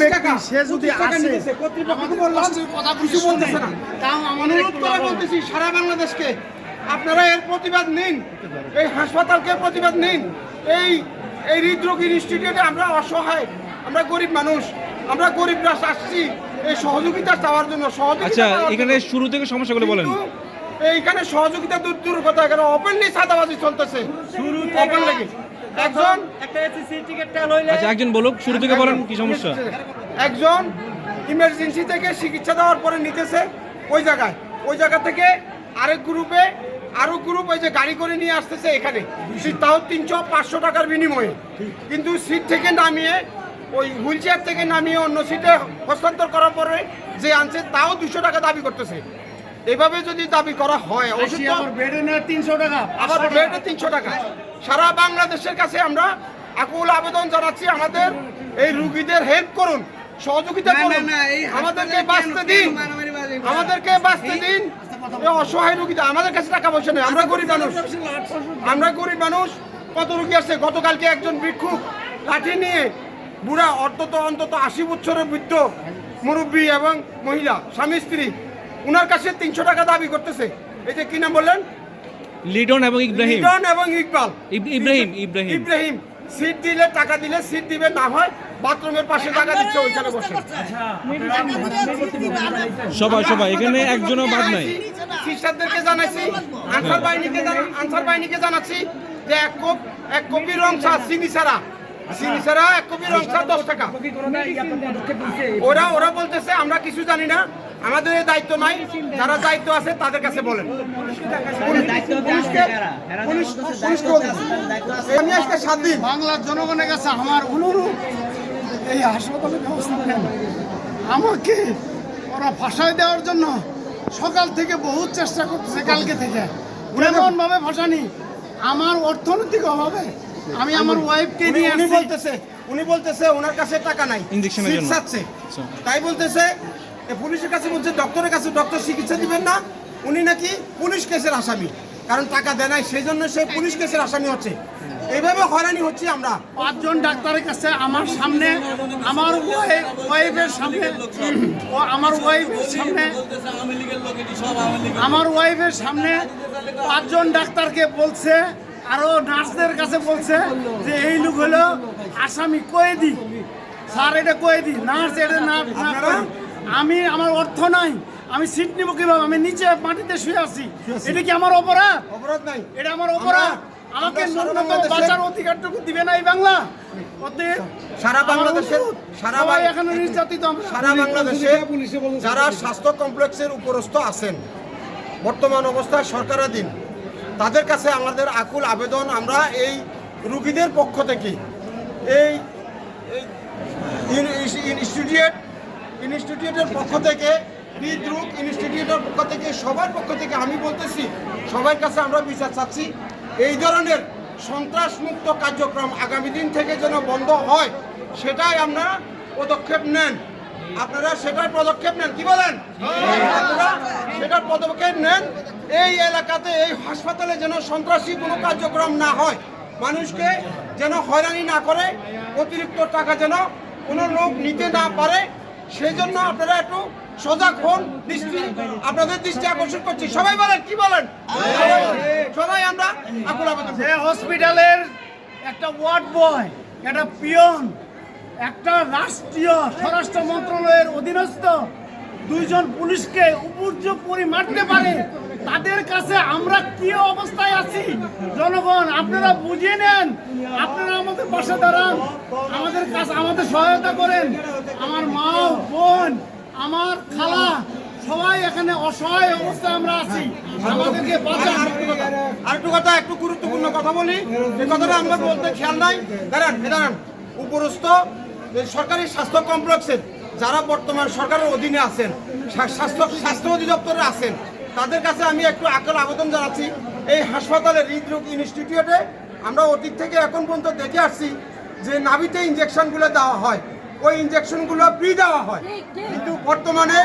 ব্যক্তি সে যদি আসে বলতেছে সারা বাংলাদেশকে আপনারা এর প্রতিবাদ নিন। এই হাসপাতালকে প্রতিবাদ নিন। এই এই হৃদরোগ ইনস্টিটিউটে আমরা অসহায় আমরা গরিব মানুষ আমরা গরিবরা আসছি। এই সহযোগিতা চাওয়ার জন্য সহযোগিতা আচ্ছা এখানে শুরু থেকে সমস্যাগুলো বলেন। এইখানে সহযোগিতা দূর দূর কথা এখানে ওপেনলি সাদাবাজি চলতেছে। ওপেন লেগে একজন? আচ্ছা একজন বলুক শুরু থেকে বলেন কি সমস্যা? একজন ইমার্জেন্সি থেকে চিকিৎসা দেওয়ার পরে নিতেছে ওই জায়গায়। ওই জায়গা থেকে আরেক গ্রুপে আরও গ্রুপ ওই যে গাড়ি করে নিয়ে আসতেছে এখানে। তাও তিনশো পাঁচশো টাকার বিনিময়ে। কিন্তু সিট থেকে নামিয়ে ওই হুইল চেয়ার থেকে নামিয়ে অন্য সিটে হস্তান্তর করার পরে যে আনছে তাও দুশো টাকা দাবি করতেছে। এভাবে যদি দাবি করা হয় তো- বেডে নেয় তিনশো টাকা আবার বেডে তিনশো টাকা। সারা বাংলাদেশের কাছে আমরা আকুল আবেদন জানাচ্ছি আমাদের এই রুগীদের হেল্প করুন সহযোগিতা করুন। আমাদেরকে বাঁচতে দিন। আমাদেরকে বাঁচতে দিন। অসহায় রুগীদের আমাদের কাছে টাকা পয়সা নেই আমরা গরিব মানুষ। আমরা গরিব মানুষ। কত রুগী আছে? গতকালকে একজন ভিক্ষুক লাঠি নিয়ে বুড়া অন্তত অন্তত আশি বছরের বৃদ্ধ মুরব্বী এবং মহিলা স্বামী স্ত্রী উনার কাছে তিনশো টাকা দাবি করতেছে। এই যে কি নাম বললেন? লিডন এবং ইব্রাহিম। লিটন এবং ইকবাল। ইব্রাহিম, ইব্রাহিম। ইব্রাহিম সিট দিলে টাকা দিলে সিট দিবে না হয় বাথরুমের পাশে টাকা দিচ্ছে ওইখানে বসে। সবাই সবাই এখানে একজনও বাদ নাই। সিস্টারদেরকে জানাইছি আনসার বাহিনীকে জানা- আনসার বাহিনীকে জানাচ্ছি যে এক কোপ এক কপি রং চা চিনি ছাড়া। চিনি ছাড়া এক কপি রং চা দশ টাকা। ওরা ওরা বলতেছে আমরা কিছু জানি না। আমাদের এই দায়িত্ব নাই যারা দায়িত্ব আছে তাদের কাছে বলেন। আমি আজকে সাত দিন বাংলার জনগণের কাছে আমার অনুরোধ এই হাসপাতালের ব্যবস্থা নেন আমাকে ওরা ফাঁসাই দেওয়ার জন্য সকাল থেকে বহুত চেষ্টা করতেছে কালকে থেকে ভাবে ফাঁসানি আমার অর্থনৈতিক অভাবে আমি আমার ওয়াইফকে নিয়ে উনি বলতেছে উনি বলতেছে ওনার কাছে টাকা নাই জন্য। আচ্ছা। তাই বলতেছে পুলিশের কাছে বলছে ডক্টরের কাছে ডক্টর চিকিৎসা দিবেন না উনি নাকি পুলিশ কেসের আসামি। কারণ টাকা দেয় নাই সেই জন্য সে পুলিশ কেসের আসামি হচ্ছে। এইভাবে হয়রানি হচ্ছি আমরা। পাঁচজন ডাক্তারের কাছে আমার সামনে আমার ওয়াইফের সামনে ও আমার ওয়াইফের সামনে আমার ওয়াইফের সামনে পাঁচজন ডাক্তারকে বলছে আরও নার্সদের কাছে বলছে যে এই লোক হলো আসামি কয়েদি। স্যার এটা কয়েদি। নার্স এটা না। আমি আমার অর্থ নাই আমি সিট নিব কীভাবে আমি নিচে মাটিতে শুয়ে আছি এটা কি আমার অপরাধ অপরাধ নাই এটা আমার অপরাধ আমাকে ন্যূনতম বাঁচার অধিকারটুকু দিবে না এই বাংলা অতএব সারা বাংলাদেশের সারা এখানে নির্যাতিত। সারা বাংলাদেশে যারা স্বাস্থ্য কমপ্লেক্সের উপরস্থ আছেন বর্তমান অবস্থায় সরকারাধীন তাদের কাছে আমাদের আকুল আবেদন আমরা এই রুগীদের পক্ষ থেকে এই এই ইন- ইন- ইনস্টিটিউট ইনস্টিটিউটের পক্ষ থেকে হৃদরোগ ইনস্টিটিউটের পক্ষ থেকে, সবার পক্ষ থেকে আমি বলতেছি, সবার কাছে আমরা বিচার চাচ্ছি, এই ধরনের সন্ত্রাসমুক্ত কার্যক্রম আগামী দিন থেকে যেন বন্ধ হয়, সেটাই আমরা পদক্ষেপ নেন। আপনারা সেটার পদক্ষেপ নেন, কি বলেন? আপনারা সেটার পদক্ষেপ নেন, এই এলাকাতে, এই হাসপাতালে যেন সন্ত্রাসী কোনো কার্যক্রম না হয়, মানুষকে যেন হয়রানি না করে, অতিরিক্ত টাকা যেন কোনো লোক নিতে না পারে সেই জন্য আপনারা একটু সজাগ হন, দৃষ্টি, আপনাদের দৃষ্টি আকর্ষণ করছি। সবাই বলেন, কি বলেন? সবাই আমরা হসপিটালের একটা ওয়ার্ড বয়, একটা পিয়ন, একটা রাষ্ট্রীয় স্বরাষ্ট্র মন্ত্রণালয়ের অধীনস্থ দুইজন পুলিশকে উপর্যুপ করে মারতে পারে। তাদের কাছে আমরা কি অবস্থায় আছি? জনগণ, আপনারা বুঝিয়ে নেন। আপনারা আমাদের পাশে দাঁড়ান। আমাদের কাছে আমাদের সহায়তা করেন। আমার মা, বোন, আমার খালা, সবাই এখানে অসহায় অবস্থায় আমরা আছি। আমাদেরকে বাঁচান। আরেকটু কথা, একটু গুরুত্বপূর্ণ কথা বলি। এই কথাটা আমরা বলতে খেয়াল নাই। দাঁড়ান দাঁড়ান। উপরস্থ সরকারি স্বাস্থ্য কমপ্লেক্সের যারা বর্তমান সরকারের অধীনে আছেন স্বাস্থ্য স্বাস্থ্য অধিদপ্তরে আছেন, তাদের কাছে আমি একটু আকল আবেদন জানাচ্ছি, এই হাসপাতালের হৃদরোগ ইনস্টিটিউটে আমরা অতীত থেকে এখন পর্যন্ত দেখে আসছি যে নাভিতে ইঞ্জেকশনগুলো দেওয়া হয়। ওই ইঞ্জেকশনগুলো ফ্রি দেওয়া হয়। কিন্তু বর্তমানে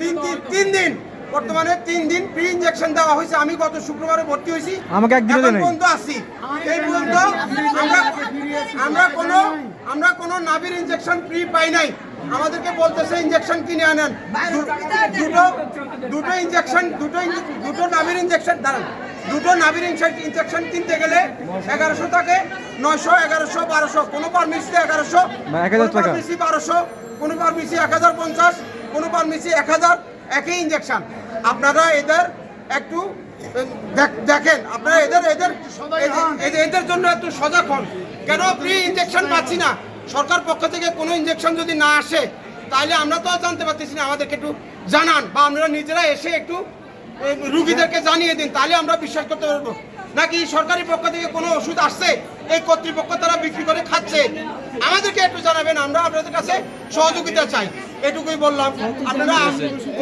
তিন দিন তিন দিন বর্তমানে তিন দিন ফ্রি ইঞ্জেকশন দেওয়া হয়েছে। আমি গত শুক্রবারে ভর্তি হয়েছি। আমাকে একদিনও। পর্যন্ত আছি। এই পর্যন্ত আমরা আমরা কোনো আমরা কোনো নাভির ইঞ্জেকশন ফ্রি পাই নাই। আমাদেরকে বলতেছে ইঞ্জেকশন কিনে আনেন। দুটো দুটো ইঞ্জেকশন দুটো দুটো নাভির ইঞ্জেকশন দাঁড়ান। দুটো নাভির ইঞ্জেকশন কিনতে গেলে এগারোশো থাকে নয়শো এগারোশো বারোশো। কোনো পারমিশি এগারোশো 1000 টাকা। পারমিশি বারোশো কোনো পারমিশি এক হাজার পঞ্চাশ কোনো পারমিশি এক হাজার। একই ইঞ্জেকশন আপনারা এদের একটু দেখ- দেখেন আপনারা এদের এদের এদের- জন্য একটু সজাগ হন। কেন ফ্রি ইঞ্জেকশন পাচ্ছি না? সরকার পক্ষ থেকে কোনো ইঞ্জেকশন যদি না আসে তাহলে আমরা তো জানতে পারতেছি না। আমাদেরকে একটু জানান বা আমরা নিজেরা এসে একটু রুগীদেরকে জানিয়ে দিন তাহলে আমরা বিশ্বাস করতে পারব। নাকি সরকারি পক্ষ থেকে কোনো ওষুধ আসছে? এই কর্তৃপক্ষ তারা বিক্রি করে খাচ্ছে। আমাদেরকে একটু জানাবেন, আমরা আপনাদের কাছে সহযোগিতা চাই। এটুকুই বললাম। আপনারা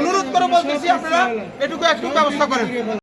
অনুরোধ করে বলতেছি, আপনারা এটুকু একটু ব্যবস্থা করেন।